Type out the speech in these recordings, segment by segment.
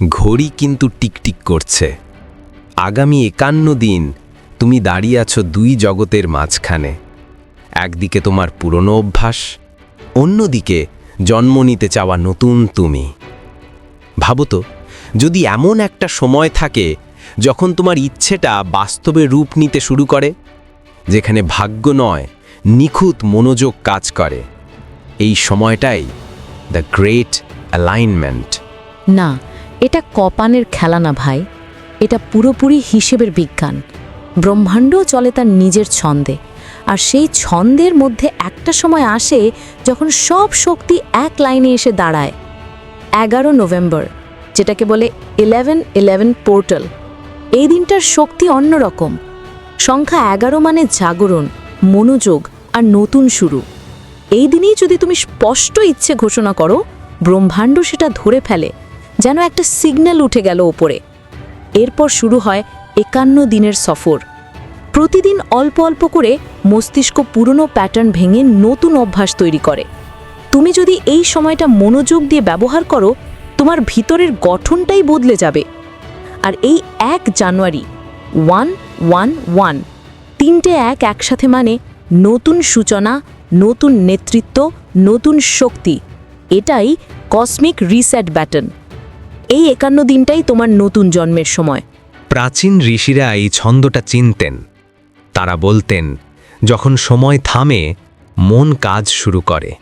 ঘড়ি কিন্তু টিকটিক করছে। আগামী একান্ন দিন তুমি দাঁড়িয়ে আছো দুই জগতের মাঝখানে। একদিকে তোমার পুরনো অভ্যাস, অন্যদিকে জন্ম নিতে চাওয়া নতুন তুমি। ভাবো তো, যদি এমন একটা সময় থাকে যখন তোমার ইচ্ছেটা বাস্তবে রূপ নিতে শুরু করে, যেখানে ভাগ্য নয়, নিখুঁত মনোযোগ কাজ করে, এই সময়টাই দ্য গ্রেট অ্যালাইনমেন্ট না এটা কপানের খেলা না ভাই। এটা পুরোপুরি হিসেবের বিজ্ঞান। ব্রহ্মাণ্ডও চলে তার নিজের ছন্দে। আর সেই ছন্দের মধ্যে একটা সময় আসে যখন সব শক্তি এক লাইনে এসে দাঁড়ায়। এগারো নভেম্বর, যেটাকে বলে ইলেভেন ইলেভেন পোর্টাল এই দিনটার শক্তি অন্যরকম সংখ্যা এগারো মানে জাগরণ, মনোযোগ আর নতুন শুরু। এই দিনেই যদি তুমি স্পষ্ট ইচ্ছে ঘোষণা করো, ব্রহ্মাণ্ড সেটা ধরে ফেলে। যেন একটা সিগন্যাল উঠে গেল ওপরে। এরপর শুরু হয় একান্ন দিনের সফর। প্রতিদিন অল্প অল্প করে মস্তিষ্ক পুরনো প্যাটার্ন ভেঙে নতুন অভ্যাস তৈরি করে। তুমি যদি এই সময়টা মনোযোগ দিয়ে ব্যবহার করো, তোমার ভিতরের গঠনটাই বদলে যাবে। আর এই এক জানুয়ারি, ওয়ান ওয়ান ওয়ান, তিনটে এক একসাথে মানে নতুন সূচনা, নতুন নেতৃত্ব, নতুন শক্তি। এটাই কসমিক রিসেট ব্যাটন এই একান্ন দিনটাই তোমার নতুন জন্মের সময়। প্রাচীন ঋষিরা এই ছন্দটা চিনতেন। তারা বলতেন যখন সময় থামে মন কাজ শুরু করে।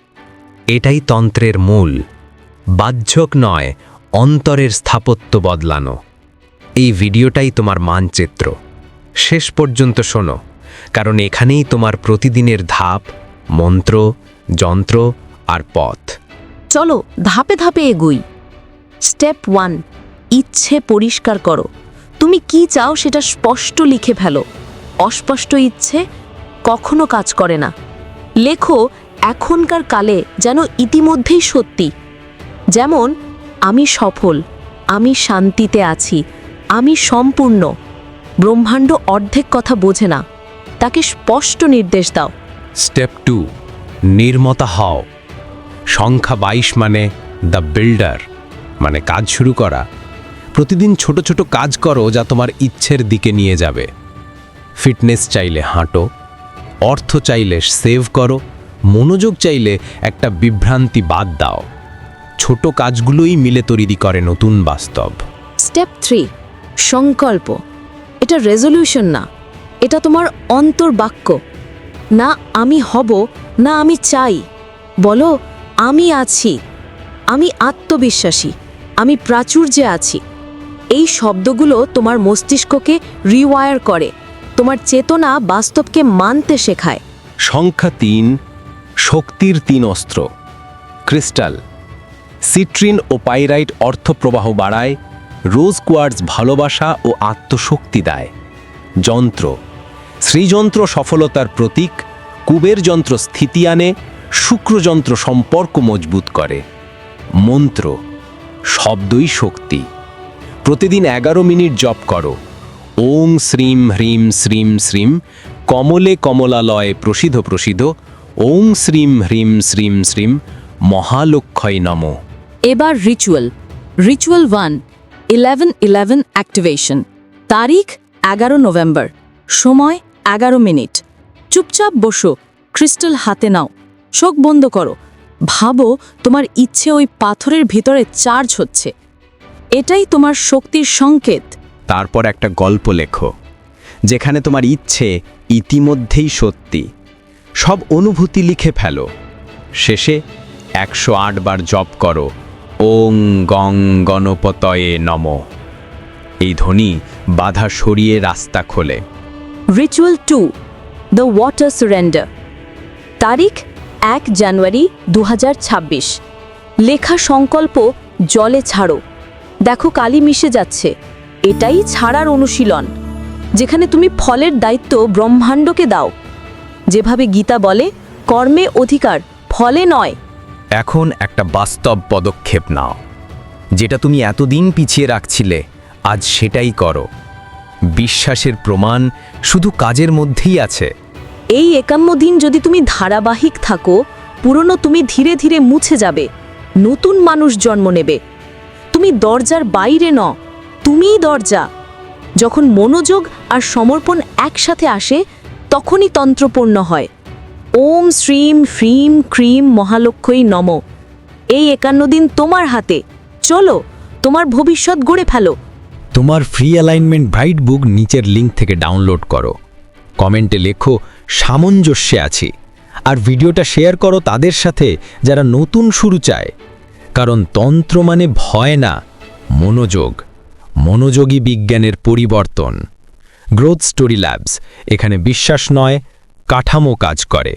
এটাই তন্ত্রের মূল। বাহ্যক নয় অন্তরের স্থাপত্য বদলানো। এই ভিডিওটাই তোমার মানচিত্র। শেষ পর্যন্ত শোনো কারণ এখানেই তোমার প্রতিদিনের ধাপ মন্ত্র যন্ত্র আর পথ। চলো ধাপে ধাপে এগুই। স্টেপ ওয়ান, ইচ্ছে পরিষ্কার করো। তুমি কি চাও সেটা স্পষ্ট লিখে ফেলো। অস্পষ্ট ইচ্ছে কখনো কাজ করে না। লেখো, এখনকার কালে যেন ইতিমধ্যেই সত্যি। যেমন, আমি সফল, আমি শান্তিতে আছি, আমি সম্পূর্ণ। ব্রহ্মাণ্ড অর্ধেক কথা বোঝে না। তাকে স্পষ্ট নির্দেশ দাও। স্টেপ টু, নির্মতা হও। সংখ্যা বাইশ মানে দ্য বিল্ডার। মানে কাজ শুরু করা। প্রতিদিন ছোট ছোট কাজ করো যা তোমার ইচ্ছের দিকে নিয়ে যাবে। ফিটনেস চাইলে হাঁটো, অর্থ চাইলে সেভ করো, মনোযোগ চাইলে একটা বিভ্রান্তি বাদ দাও। ছোট কাজগুলোই মিলে তৈরি করে নতুন বাস্তব। স্টেপ থ্রি, সংকল্প। এটা রেজলিউশন না, এটা তোমার অন্তর্বাক্য। না আমি হব, না আমি চাই। বলো, আমি আছি, আমি আত্মবিশ্বাসী। আমি প্রাচুর্যে আছি। এই শব্দগুলো তোমার মস্তিষ্ককে রিওয়ার করে, তোমার চেতনা বাস্তবকে মানতে শেখায়। সংখ্যা তিন, শক্তির তিন অস্ত্র। ক্রিস্টাল, সিট্রিন ও পাইরাইট অর্থপ্রবাহ বাড়ায়, রোজ কোয়ার্টজ ভালোবাসা ও আত্মশক্তি দেয়। যন্ত্র শ্রীযন্ত্র সফলতার প্রতীক, কুবের যন্ত্র স্থিতি আনে শুক্রযন্ত্র সম্পর্ক মজবুত করে। মন্ত্র শব্দই শক্তি। প্রতিদিন এগারো মিনিট জপ করো। ওং শ্রীম হ্রিম শ্রীম শ্রীম কমলে কমলালয় প্রসিদ্ধ প্রসিদ্ধ ওং শ্রীম হ্রিম শ্রীম শ্রীম মহালক্ষয় নম। এবার ritual ritual one eleven eleven activation তারিখ এগারো নভেম্বর, সময় এগারো মিনিট। চুপচাপ বসো ক্রিস্টাল হাতে নাও চোখ বন্ধ করো ভাবো তোমার ইচ্ছে ওই পাথরের ভিতরে চার্জ হচ্ছে। এটাই তোমার শক্তির সংকেত। তারপর একটা গল্প লেখো যেখানে তোমার ইচ্ছে ইতিমধ্যেই সত্যি। সব অনুভূতি লিখে ফেলো। শেষে একশো আট বার জপ করো ওং গং গণপতয়ে নম। এই ধ্বনি বাধা সরিয়ে রাস্তা খোলে। Ritual two the water surrender তারিখ এক জানুয়ারি দু হাজার ছাব্বিশ। লেখা সংকল্প, জলে ছাড়ো। দেখো কালি মিশে যাচ্ছে। এটাই ছাড়ার অনুশীলন। যেখানে তুমি ফলের দায়িত্ব ব্রহ্মাণ্ডকে দাও। যেভাবে গীতা বলে, কর্মে অধিকার ফলে নয়। এখন একটা বাস্তব পদক্ষেপ নাও। যেটা তুমি এতদিন পিছিয়ে রাখছিলে, আজ সেটাই করো। বিশ্বাসের প্রমাণ শুধু কাজের মধ্যেই আছে। এই একান্ন দিন যদি তুমি ধারাবাহিক থাকো, পুরনো তুমি ধীরে ধীরে মুছে যাবে, নতুন মানুষ জন্ম নেবে। তুমি দরজার বাইরে ন তুমিই দরজা। যখন মনোযোগ আর সমর্পণ একসাথে আসে, তখনই তন্ত্রপূর্ণ হয়। ওম শ্রীম ফ্রিম ক্রিম মহালক্ষ্যই নম। এই একান্ন দিন তোমার হাতে। চলো, তোমার ভবিষ্যৎ গড়ে ফেলো। তোমার ফ্রি অ্যালাইনমেন্ট ব্রাইট বুক নিচের লিঙ্ক থেকে ডাউনলোড করো। কমেন্টে লেখো সামঞ্জস্যে আছি। আর ভিডিওটা শেয়ার করো তাদের সাথে যারা নতুন শুরু চায়। কারণ তন্ত্র মানে ভয় না, মনোযোগ। মনোযোগী বিজ্ঞানের পরিবর্তন। গ্রোথ স্টোরি ল্যাবস এখানে বিশ্বাস নয়, কাঠামো কাজ করে।